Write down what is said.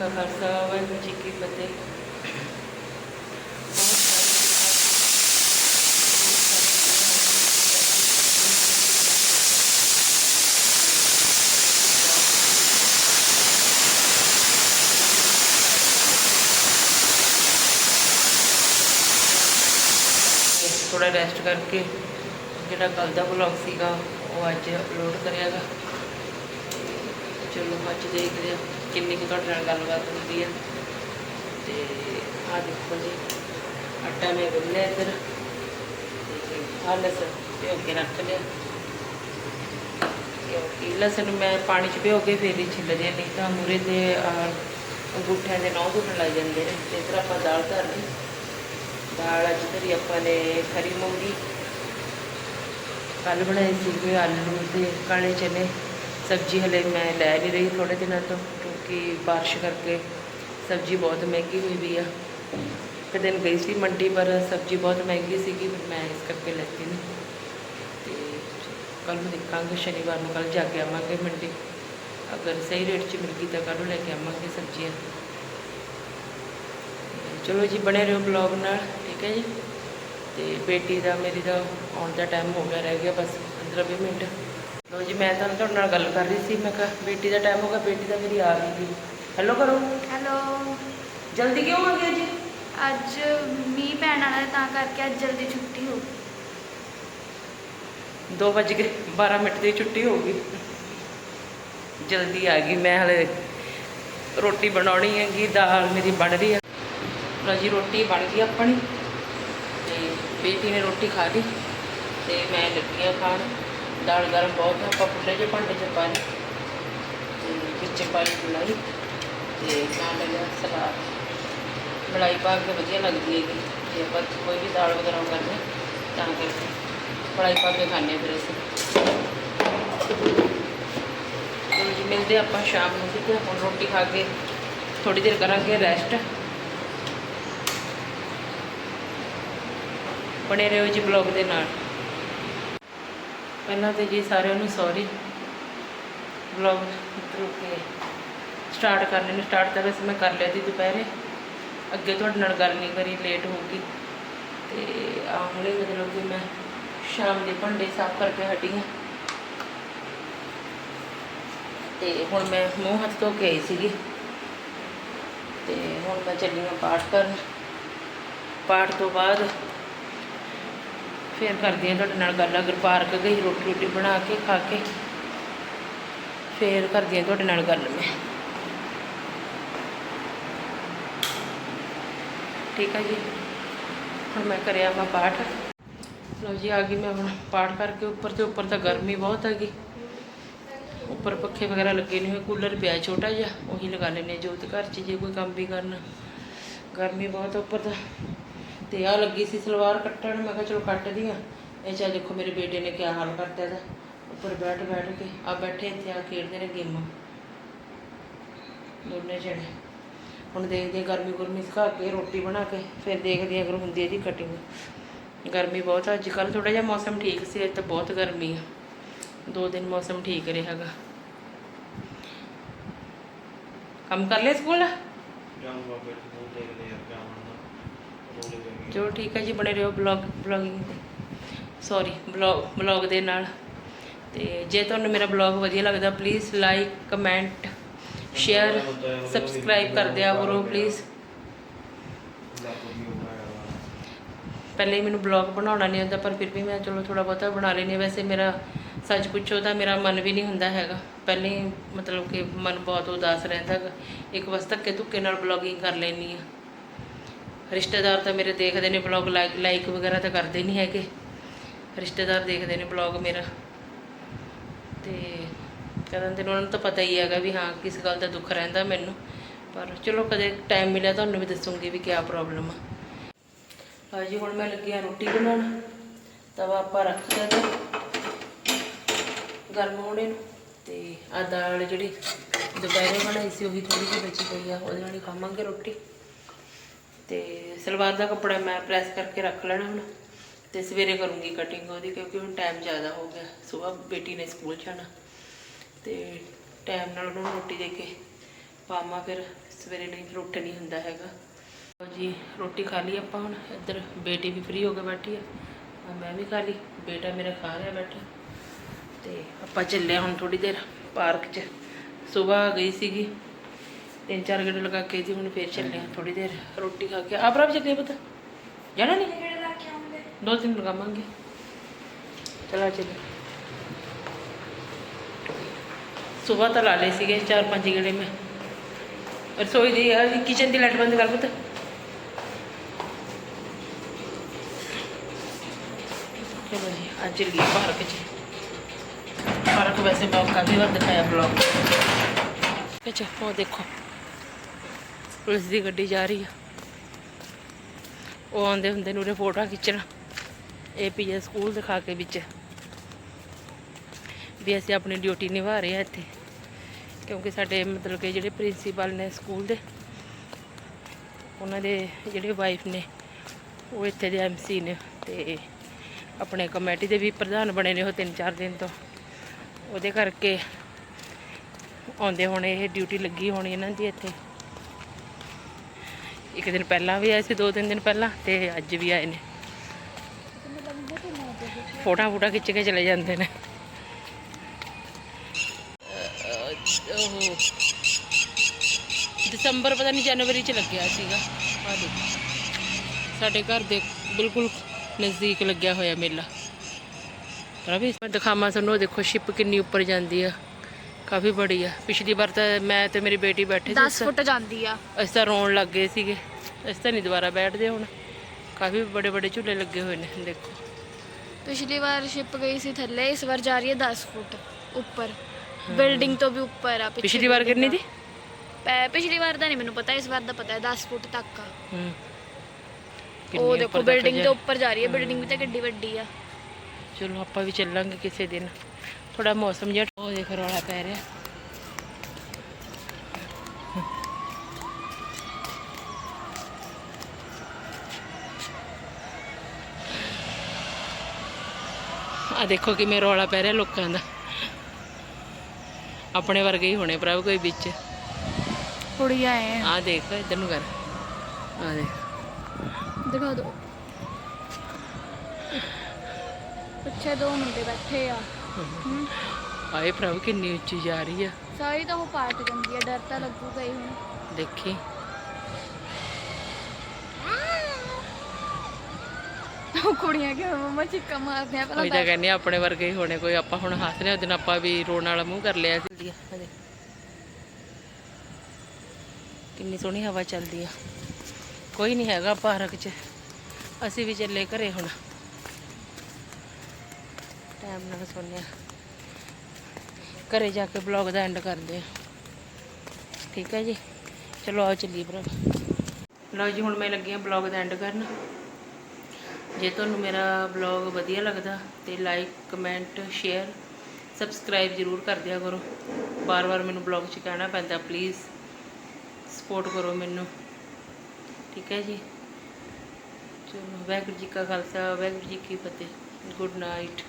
ਕਾ ਖਾਲਸਾ ਵਾਹਿਗੁਰੂ ਜੀ ਕੀ ਫਤਿਹ ਬਹੁਤ ਥੋੜਾ ਰੈਸਟ ਕਰਕੇ ਜਿਹੜਾ ਕੱਲ ਦਾ ਵਲੌਗ ਸੀਗਾ ਉਹ ਅੱਜ ਅਪਲੋਡ ਕਰਿਆਗਾ ਚਲੋ ਅੱਜ ਦੇਖਦੇ ਹਾਂ ਕਿੰਨੀ ਕੁ ਤੁਹਾਡੇ ਨਾਲ ਗੱਲਬਾਤ ਹੁੰਦੀ ਹੈ ਤੇ ਆ ਦੇਖੋ ਜੀ, ਆਟਾ ਮੈਂ ਗੁੰਨਿਆ ਇੱਧਰ। ਤੇ ਆਹ ਲਸਣ ਭਿਓ ਕੇ ਰੱਖ ਲਿਆ। ਕਿਉਂਕਿ ਲਸਣ ਮੈਂ ਪਾਣੀ 'ਚ ਭਿਓ ਕੇ ਫੇਰ ਹੀ ਛਿੱਲਦੇ ਨਹੀਂ ਤਾਂ ਮੂਰੇ ਤੇ ਅੰਗੂਠਿਆਂ ਦੇ ਨੌ ਘੁੱਟਣ ਲੱਗ ਜਾਂਦੇ ਨੇ। ਤੇ ਇੱਧਰ ਆਪਾਂ ਦਾਲ ਧਰ ਲਈ। ਦਾਲ ਅੱਜ ਧਰੀ ਆਪਾਂ ਨੇ ਖਰੀ ਮੂੰਗੀ। ਕੱਲ ਬਣਾਏ ਸੀਗੇ ਆਲੂ ਤੇ ਕਾਲੇ ਚਨੇ। ਸਬਜ਼ੀ ਹਲੇ ਮੈਂ ਲੈ ਨਹੀਂ ਰਹੀ ਥੋੜੇ ਦਿਨਾਂ ਤੋਂ। ਕਿਉਂਕਿ ਬਾਰਿਸ਼ ਕਰਕੇ ਸਬਜ਼ੀ ਬਹੁਤ ਮਹਿੰਗੀ ਹੋਈ ਵੀ ਆ। ਇੱਕ ਦਿਨ ਗਈ ਸੀ ਮੰਡੀ, ਪਰ ਸਬਜ਼ੀ ਬਹੁਤ ਮਹਿੰਗੀ ਸੀਗੀ, ਫਿਰ ਮੈਂ ਇਸ ਕਰਕੇ ਲੈਤੀ ਨਹੀਂ ਤੇ ਕੱਲ ਨੂੰ ਦੇਖਾਂਗੇ, ਸ਼ਨੀਵਾਰ ਨੂੰ ਕੱਲ ਜਾ ਕੇ ਆਵਾਂਗੇ ਮੰਡੀ। ਅਗਰ ਸਹੀ ਰੇਟ 'ਚ ਮਿਲ ਗਈ ਤਾਂ ਕੱਲ ਨੂੰ ਲੈ ਕੇ ਆਵਾਂਗੇ ਸਬਜ਼ੀਆਂ। ਚਲੋ ਜੀ, ਬਣੇ ਰਹੋ ਬਲੌਗ ਨਾਲ, ਠੀਕ ਹੈ ਜੀ। ਤੇ ਬੇਟੀ ਦਾ, ਮੇਰੀ ਦਾ ਆਉਣ ਦਾ ਟਾਈਮ ਹੋ ਗਿਆ, ਰਹਿ ਗਿਆ ਬਸ 15 ਮਿੰਟ। ਲੋ ਜੀ ਮੈਂ ਤਾਂ ਤੁਹਾਡੇ ਨਾਲ ਗੱਲ ਕਰ ਰਹੀ ਸੀ। ਮੈਂ ਕਿਹਾ ਬੇਟੀ ਦਾ ਟਾਈਮ ਹੋ ਗਿਆ ਬੇਟੀ ਦਾ ਮੇਰੀ ਆ ਗਈ ਹੈਲੋ ਕਰੋ। ਹੈਲੋ ਜਲਦੀ ਕਿਉਂ ਆ ਗਈ ਜੀ ਅੱਜ ਮੀਂਹ ਪੈਣ ਵਾਲਾ ਹੈ ਤਾਂ ਕਰਕੇ ਅੱਜ ਜਲਦੀ ਛੁੱਟੀ ਹੋ 2 ਵਜ ਕੇ 12 ਮਿੰਟ ਦੀ ਛੁੱਟੀ ਹੋ ਗਈ। ਜਲਦੀ ਆ ਗਈ ਮੈਂ ਹਲੇ ਰੋਟੀ ਬਣਾਉਣੀ ਹੈਗੀ ਦਾਲ ਮੇਰੀ ਬਣ ਰਹੀ ਆ ਲਓ ਜੀ ਰੋਟੀ ਬਣ ਗਈ ਆਪਣੀ। ਤੇ ਬੇਟੀ ਨੇ ਰੋਟੀ ਖਾ ਲਈ ਤੇ ਮੈਂ ਲੱਗੀ ਆ ਖਾਣ। ਦਾਲ ਗਰਮ ਬਹੁਤ ਆ, ਆਪਾਂ ਫੁੱਲੇ ਜਿਹੇ ਭਾਂਡੇ 'ਚ ਪਾ ਲਈ ਤੇ ਵਿੱਚ ਪਾਈ ਮਲਾਈ ਤੇ ਨਾਲ ਲਿਆ ਸਲਾਦ। ਮਲਾਈ ਪਾ ਕੇ ਵਧੀਆ ਲੱਗਦੀ ਹੈਗੀ, ਜੇ ਆਪਾਂ ਕੋਈ ਵੀ ਦਾਲ ਵਗੈਰਾ ਕਰਨੀ ਤਾਂ ਕਰਕੇ। ਮਲਾਈ ਪਾ ਕੇ ਖਾਂਦੇ ਹਾਂ ਫਿਰ ਅਸੀਂ। ਚਲੋ ਜੀ ਮਿਲਦੇ ਆਪਾਂ ਸ਼ਾਮ ਨੂੰ, ਠੀਕ ਹੈ? ਹੁਣ ਰੋਟੀ ਖਾ ਕੇ ਥੋੜੀ ਦੇਰ ਕਰਾਂਗੇ ਰੈਸਟ ਬਣੇ ਰਹੋ ਜੀ ਬਲੌਗ ਦੇ ਨਾਲ। ਪਹਿਲਾਂ ਤੇ ਜੀ ਸਾਰਿਆਂ ਨੂੰ ਸੌਰੀ ਬਲੌਗ ਮਤਲਬ ਕੇ ਸਟਾਰਟ ਕਰਨੇ ਨੂੰ। ਸਟਾਰਟ ਤਾਂ ਵੈਸੇ ਮੈਂ ਕਰ ਲਿਆ ਸੀ ਦੁਪਹਿਰੇ। ਅੱਗੇ ਤੁਹਾਡੇ ਨਾਲ ਗੱਲ ਨਹੀਂ ਕਰੀ ਲੇਟ ਹੋ ਗਈ। ਤੇ ਆਹਲੇ ਮਤਲਬ ਕਿ ਮੈਂ ਸ਼ਾਮ ਦੇ ਭਾਂਡੇ ਸਾਫ਼ ਕਰਕੇ ਹਟੀ ਹਾਂ। ਤੇ ਹੁਣ ਮੈਂ ਮੂੰਹ ਹੱਥ ਧੋ ਕੇ ਆਈ ਸੀਗੀ। ਤੇ ਹੁਣ ਮੈਂ ਚੱਲੀ ਹਾਂ ਪਾਠ ਕਰਨ। ਪਾਠ ਤੋਂ ਬਾਅਦ ਫਿਰ ਕਰਦੀ ਹਾਂ ਤੁਹਾਡੇ ਨਾਲ ਗੱਲ, ਅਗਰ ਪਾਰਕ ਗਈ ਰੋਟੀ ਰੋਟੀ ਬਣਾ ਕੇ, ਖਾ ਕੇ। ਫਿਰ ਕਰਦੀ ਹਾਂ ਤੁਹਾਡੇ ਨਾਲ ਗੱਲ ਮੈਂ। ਠੀਕ ਆ ਜੀ? ਹੁਣ ਮੈਂ ਕਰਿਆ ਵਾ ਪਾਠ। ਲਓ ਜੀ, ਆ ਗਈ ਮੈਂ ਹੁਣ ਪਾਠ ਕਰਕੇ ਉੱਪਰ ਤੇ ਉੱਪਰ ਤਾਂ ਗਰਮੀ ਬਹੁਤ ਹੈਗੀ ਉੱਪਰ ਪੱਖੇ ਵਗੈਰਾ ਲੱਗੇ ਨਹੀਂ ਹੋਏ, ਕੂਲਰ ਪਿਆ ਛੋਟਾ ਜਿਹਾ, ਉਹੀ ਲਗਾ ਲੈਨੇ ਜੋਤ ਘਰ 'ਚ ਜੇ ਕੋਈ ਕੰਮ ਵੀ ਕਰਨਾ। ਗਰਮੀ ਬਹੁਤ ਉੱਪਰ ਤਾਂ। ਤੇ ਆ ਲੱਗੀ ਸੀ ਸਲਵਾਰ ਕੱਟਣ, ਮੈਂ ਕਿਹਾ ਚਲੋ ਕੱਟਦੀ ਆ। ਇਹ ਚਾ ਦੇਖੋ ਮੇਰੇ ਬੇਟੇ ਨੇ ਕਿਆ ਹਾਲ ਕਰਤਾ ਇਹਦਾ। ਉੱਪਰ ਬੈਠ ਬੈਠ ਕੇ ਆ ਬੈਠੇ ਇੱਥੇ ਆ ਖੇਡਦੇ ਨੇ ਗੇਮਾਂ। ਦੋਨੇ ਜਣੇ। ਹੁਣ ਦੇਖਦੇ ਗਰਮੀ ਗੁਰਮੀ ਸੁਕਾ ਕੇ, ਰੋਟੀ ਬਣਾ ਕੇ, ਫਿਰ ਦੇਖਦੇ ਅਗਰ ਹੁੰਦੀ ਹੈ ਜੀ ਕਟਿੰਗ ਗਰਮੀ ਬਹੁਤ ਅੱਜ ਕੱਲ੍ਹ ਥੋੜਾ ਜਿਹਾ ਮੌਸਮ ਠੀਕ ਸੀ, ਅੱਜ ਤਾਂ ਬਹੁਤ ਗਰਮੀ ਆ। ਦੋ ਦਿਨ ਮੌਸਮ ਠੀਕ ਰਿਹਾਗਾ ਕੰਮ ਕਰ ਲਿਆ ਸਕੂਲ? ਜਾਊਂਗਾ ਫਿਰ, ਸਕੂਲ ਦੇਖਦੇ ਯਾਰ ਕਿਆ ਬਣਦਾ ਚਲੋ ਠੀਕ ਹੈ ਜੀ, ਬਣੇ ਰਹੋ blog blogging sorry blog blog ਦੇ ਨਾਲ। ਤੇ ਜੇ ਤੁਹਾਨੂੰ ਮੇਰਾ ਬਲੌਗ ਵਧੀਆ ਲੱਗਦਾ please like comment share subscribe ਕਰ ਦਿਆ ਕਰੋ ਪਲੀਜ਼ ਪਹਿਲੇ ਮੈਨੂੰ ਬਲੌਗ ਬਣਾਉਣਾ ਨਹੀਂ ਆਉਂਦਾ ਪਰ ਫਿਰ ਵੀ ਮੈਂ ਚਲੋ ਥੋੜਾ ਬਹੁਤਾ ਬਣਾ ਲੈਂਦੀ ਵੈਸੇ ਮੇਰਾ ਸੱਚ ਪੁੱਛੋ ਤਾਂ ਮੇਰਾ ਮਨ ਵੀ ਨਹੀਂ ਹੁੰਦਾ ਹੈਗਾ। ਪਹਿਲੇ ਮਤਲਬ ਕਿ ਮਨ ਬਹੁਤ ਉਦਾਸ ਰਹਿੰਦਾ ਹੈਗਾ। ਇੱਕ ਬਸ ਧੱਕੇ ਧੁੱਕੇ ਨਾਲ ਬਲੌਗਿੰਗ ਕਰ ਲੈਂਦੀ ਆ ਰਿਸ਼ਤੇਦਾਰ ਤਾਂ ਮੇਰੇ ਦੇਖਦੇ ਨੇ ਬਲੌਗ ਲਾਈਕ ਲਾਈਕ ਵਗੈਰਾ ਤਾਂ ਕਰਦੇ ਨਹੀਂ ਹੈਗੇ। ਰਿਸ਼ਤੇਦਾਰ ਦੇਖਦੇ ਨੇ ਬਲੌਗ ਮੇਰਾ। ਤੇ ਕਹਿੰਦੇ ਨੇ ਉਹਨਾਂ ਨੂੰ ਤਾਂ ਪਤਾ ਹੀ ਹੈਗਾ ਵੀ ਹਾਂ, ਕਿਸ ਗੱਲ ਦਾ ਦੁੱਖ ਰਹਿੰਦਾ ਮੈਨੂੰ। ਪਰ ਚਲੋ ਕਦੇ ਟਾਈਮ ਮਿਲਿਆ ਤੁਹਾਨੂੰ ਵੀ ਦੱਸੂਗੀ ਵੀ ਕਿਆ ਪ੍ਰੋਬਲਮ ਆ। ਹਾਂ ਜੀ, ਹੁਣ ਮੈਂ ਲੱਗੀ ਆ ਰੋਟੀ ਬਣਾਉਣ। ਤਵਾ ਆਪਾਂ ਰੱਖਿਆ ਤੇ ਗਰਮ ਹੋਣੇ ਨੂੰ। ਤੇ ਆ ਦਾਲ ਜਿਹੜੀ ਦੁਪਹਿਰੇ ਬਣਾਈ ਸੀ, ਉਹੀ ਥੋੜੀ ਜਿਹੀ ਬਚੀ ਪਈ ਆ। ਉਹਦੇ ਨਾਲ ਹੀ ਖਾਵਾਂਗੇ ਰੋਟੀ। ਤੇ ਸਲਵਾਰ ਦਾ ਕੱਪੜਾ ਮੈਂ ਪ੍ਰੈਸ ਕਰਕੇ ਰੱਖ ਲੈਣਾ ਹੁਣ। ਤੇ ਸਵੇਰੇ ਕਰੂੰਗੀ ਕਟਿੰਗ ਉਹਦੀ, ਕਿਉਂਕਿ ਹੁਣ ਟਾਈਮ ਜ਼ਿਆਦਾ ਹੋ ਗਿਆ। ਸਵੇਰ ਬੇਟੀ ਨੇ ਸਕੂਲ ਜਾਣਾ। ਤੇ ਟਾਈਮ ਨਾਲ ਉਹਨੂੰ ਰੋਟੀ ਦੇ ਕੇ ਪਾਵਾਂ ਫਿਰ। ਸਵੇਰੇ ਨਹੀਂ ਉੱਠ ਨਹੀਂ ਹੁੰਦਾ ਹੈਗਾ। ਲਓ ਜੀ, ਰੋਟੀ ਖਾ ਲਈ ਆਪਾਂ ਹੁਣ। ਇੱਧਰ ਬੇਟੀ ਵੀ ਫ੍ਰੀ ਹੋ ਕੇ ਬੈਠੀ ਆ। ਆ ਮੈਂ ਵੀ ਖਾ ਲਈ। ਬੇਟਾ ਮੇਰਾ ਖਾ ਰਿਹਾ ਬੈਠਾ। ਤੇ ਆਪਾਂ ਚੱਲੇ ਹੁਣ ਥੋੜੀ ਦੇਰ ਪਾਰਕ 'ਚ। ਸਵੇਰ ਗਈ ਸੀਗੀ। ਤਿੰਨ ਚਾਰ ਗੇੜੇ ਲਗਾ ਕੇ ਜੀ ਹੁਣ ਫੇਰ ਚੱਲੇ ਹਾਂ ਥੋੜੀ ਦੇਰ ਰੋਟੀ ਖਾ ਕੇ। ਆਪਰਾ ਵੀ ਚੱਲੇ ਪਤਾ। ਜਾਣਾ ਨਹੀਂ? ਕਿਹੜੇ ਲਾ ਕੇ ਆਉਂਦੇ। ਦੋ ਦਿਨ ਲਗਾਵਾਂਗੇ। ਚਲਾ ਚੱਲੇ ਸਵੇਰ ਤਾਂ ਲਾ ਲਏ ਸੀਗੇ ਚਾਰ ਪੰਜ ਗੇੜੇ ਮੈਂ। ਰਸੋਈ ਦੀ ਕਿਚਨ ਦੀ ਲਾਈਟ ਬੰਦ ਕਰ ਪੁੱਤ। ਚਲੋ ਜੀ ਅੱਜ ਚੱਲੀਏ ਪਾਰਕ 'ਚ। ਪਾਰਕ ਵੈਸੇ ਮੈਂ ਕਾਫੀ ਵਾਰ ਦਿਖਾਇਆ ਬਲੌਗ ਵਿੱਚ ਉਹ ਦੇਖੋ। ਪੁਲਿਸ ਦੀ ਗੱਡੀ ਜਾ ਰਹੀ ਆ। ਉਹ ਆਉਂਦੇ ਹੁੰਦੇ ਨੇ ਉਹਨੇ ਫੋਟੋਆਂ ਖਿੱਚਣ। ਏਪੀਐਸ ਸਕੂਲ ਦਿਖਾ ਕੇ ਵਿੱਚ। ਵੀ ਅਸੀਂ ਆਪਣੀ ਡਿਊਟੀ ਨਿਭਾ ਰਹੇ ਆ ਇੱਥੇ। ਕਿਉਂਕਿ ਸਾਡੇ ਮਤਲਬ ਕਿ ਜਿਹੜੇ ਪ੍ਰਿੰਸੀਪਲ ਨੇ ਸਕੂਲ ਦੇ, ਉਹਨਾਂ ਦੇ ਜਿਹੜੇ ਵਾਈਫ ਨੇ, ਉਹ ਇੱਥੇ ਦੇ ਐਮਸੀ ਨੇ ਤੇ ਆਪਣੇ ਕਮੇਟੀ ਦੇ ਵੀ ਪ੍ਰਧਾਨ ਬਣੇ ਨੇ ਉਹ ਤਿੰਨ ਚਾਰ ਦਿਨ ਤੋਂ। ਉਹਦੇ ਕਰਕੇ ਆਉਂਦੇ ਹੋਣੇ, ਇਹ ਡਿਊਟੀ ਲੱਗੀ ਹੋਣੀ ਇਹਨਾਂ ਦੀ ਇੱਥੇ। ਇੱਕ ਦਿਨ ਪਹਿਲਾਂ ਵੀ ਆਏ ਸੀ, ਦੋ ਤਿੰਨ ਦਿਨ ਪਹਿਲਾਂ ਤੇ ਅੱਜ ਵੀ ਆਏ ਨੇ। ਫੋਟਾ ਫੋਟਾ ਖਿੱਚ ਕੇ ਚਲੇ ਜਾਂਦੇ ਨੇ। ਉਹ ਦਸੰਬਰ ਪਤਾ ਨਹੀਂ ਜਨਵਰੀ ਚ ਲੱਗਿਆ ਸੀਗਾ। ਆ ਦੇਖੋ। ਸਾਡੇ ਘਰ ਦੇ ਬਿਲਕੁਲ ਨਜ਼ਦੀਕ ਲੱਗਿਆ ਹੋਇਆ ਮੇਲਾ। ਰਵੀ ਮੈਂ ਦਿਖਾਵਾਂ ਤੁਹਾਨੂੰ ਦੇਖੋ, ਸ਼ਿਪ ਕਿੰਨੀ ਉੱਪਰ ਜਾਂਦੀ ਆ। ਕਾਫੀ ਬੜੀ ਆ। ਪਿਛਲੀ ਵਾਰ ਤਾਂ ਮੈਂ ਤੇ ਮੇਰੀ ਬੇਟੀ ਬੈਠੇ 10 ਸੀ ਫੁੱਟ ਜਾਂਦੀ ਆ। ਅਸੀਂ ਤਾਂ ਰੋਣ ਲੱਗ ਗਏ ਸੀਗੇ। ਅਸੀਂ ਤਾਂ ਨਹੀਂ ਦੁਬਾਰਾ ਬੈਠਦੇ ਹੁਣ। ਕਾਫੀ ਬੜੇ ਬੜੇ ਝੂਲੇ ਲੱਗੇ ਹੋਏ ਨੇ ਦੇਖੋ। ਪਿਛਲੀ ਵਾਰ ਸ਼ਿਪ ਗਈ ਸੀ ਥੱਲੇ ਇਸ ਵਾਰ ਜਾ ਰਹੀ ਹੈ 10 ਫੁੱਟ ਉੱਪਰ। ਬਿਲਡਿੰਗ ਤੋਂ ਵੀ ਉੱਪਰ ਆ ਪਿੱਛੇ ਪਿਛਲੀ ਵਾਰ ਕਿੰਨੀ ਦੀ ਪੈ- ਪਿਛਲੀ ਵਾਰ ਦਾ ਨਹੀਂ ਮੈਨੂੰ ਪਤਾ ਇਸ ਵਾਰ ਦਾ ਪਤਾ ਹੈ 10 ਫੁੱਟ ਤੱਕ ਆ। ਹੂੰ। ਉਹ ਦੇਖੋ ਬਿਲਡਿੰਗ ਦੇ ਉੱਪਰ ਜਾ ਰਹੀ ਹੈ। ਬਿਲਡਿੰਗ ਵੀ ਤਾਂ ਕਿੱਡੀ ਵੱਡੀ ਆ। ਚਲੋ ਆਪਾਂ ਵੀ ਚੱਲਾਂਗੇ ਕਿਸੇ ਦਿਨ। ਥੋੜਾ ਮੌਸਮ ਜਿਹਾ ਉਹ ਦੇਖ ਰੌਲਾ ਪੈ ਰਿਹਾ। ਆ ਦੇਖੋ ਕਿਵੇਂ ਰੌਲਾ ਪੈ ਰਿਹਾ ਲੋਕਾਂ ਦਾ। ਆਪਣੇ ਵਰਗੇ ਹੀ ਹੋਣੇ ਪ੍ਰਭ ਕੋਈ ਵਿੱਚ। ਕੁੜੀਆਂ ਐ ਆ। ਦੇਖ ਇੱਧਰ ਨੂੰ ਕਰ। ਆ ਦੇਖ। ਦਿਖਾ ਦੋ। ਪਿੱਛੇ ਦੋ ਮੁੰਡੇ ਬੈਠੇ ਆ। ਆਏ ਪ੍ਰਭ ਕਿੰਨੀ ਉੱਚੀ ਜਾ ਰਹੀ ਆ। ਸਾਰੀ ਤਾਂ ਉਹ ਪਾਟ ਜਾਂਦੀ ਆ ਡਰ ਤਾਂ ਲੱਗੂਗਾ ਹੀ ਹੁਣ। ਦੇਖੀ। ਉਹ ਕੁੜੀਆਂ ਕਿ ਮਮਾ ਚਿੱਕਾ ਮਾਰਦੇ ਆ ਕੋਈ ਤਾਂ ਕਹਿੰਦੇ ਆ ਆਪਣੇ ਵਰਗੇ ਹੀ ਹੋਣੇ ਕੋਈ ਆਪਾਂ ਹੁਣ ਹੱਸ ਰਹੇ ਉਹਦਿਨ ਆਪਾਂ ਵੀ ਰੋਣ ਵਾਲਾ ਮੂੰਹ ਕਰ ਲਿਆ। ਸੀ। ਕਿੰਨੀ ਸੋਹਣੀ ਹਵਾ ਚੱਲਦੀ ਆ। ਕੋਈ ਨਹੀਂ ਹੈਗਾ ਪਾਰਕ 'ਚ। ਅਸੀਂ ਵੀ ਚੱਲੇ ਘਰੇ ਹੁਣ। ਟਾਈਮ ਨਾਲ ਸੋਨਿਆ ਘਰੇ ਜਾ ਕੇ ਬਲੌਗ ਦਾ ਐਂਡ ਕਰਦੇ ਆ ਠੀਕ ਹੈ ਜੀ? ਚਲੋ ਆਓ ਚੱਲੀਏ ਭਰਾ। ਲਓ ਜੀ, ਹੁਣ ਮੈਂ ਲੱਗੀ ਆ ਬਲੌਗ ਦਾ ਐਂਡ ਕਰਨ। ਜੇ ਤੁਹਾਨੂੰ ਮੇਰਾ ਬਲੌਗ ਵਧੀਆ ਲੱਗਦਾ ਤੇ ਲਾਈਕ ਕਮੈਂਟ ਸ਼ੇਅਰ ਸਬਸਕ੍ਰਾਈਬ ਜ਼ਰੂਰ ਕਰ ਦਿਆ ਕਰੋ। ਬਾਰ-ਬਾਰ ਮੈਨੂੰ ਬਲੌਗ 'ਚ ਕਹਿਣਾ ਪੈਂਦਾ ਪਲੀਜ਼ ਸਪੋਰਟ ਕਰੋ ਮੈਨੂੰ। ਠੀਕ ਹੈ ਜੀ? ਚਲੋ, ਵਾਹਿਗੁਰੂ ਜੀ ਕਾ ਖਾਲਸਾ, ਵਾਹਿਗੁਰੂ ਜੀ ਕੀ ਫਤਿਹ। Good night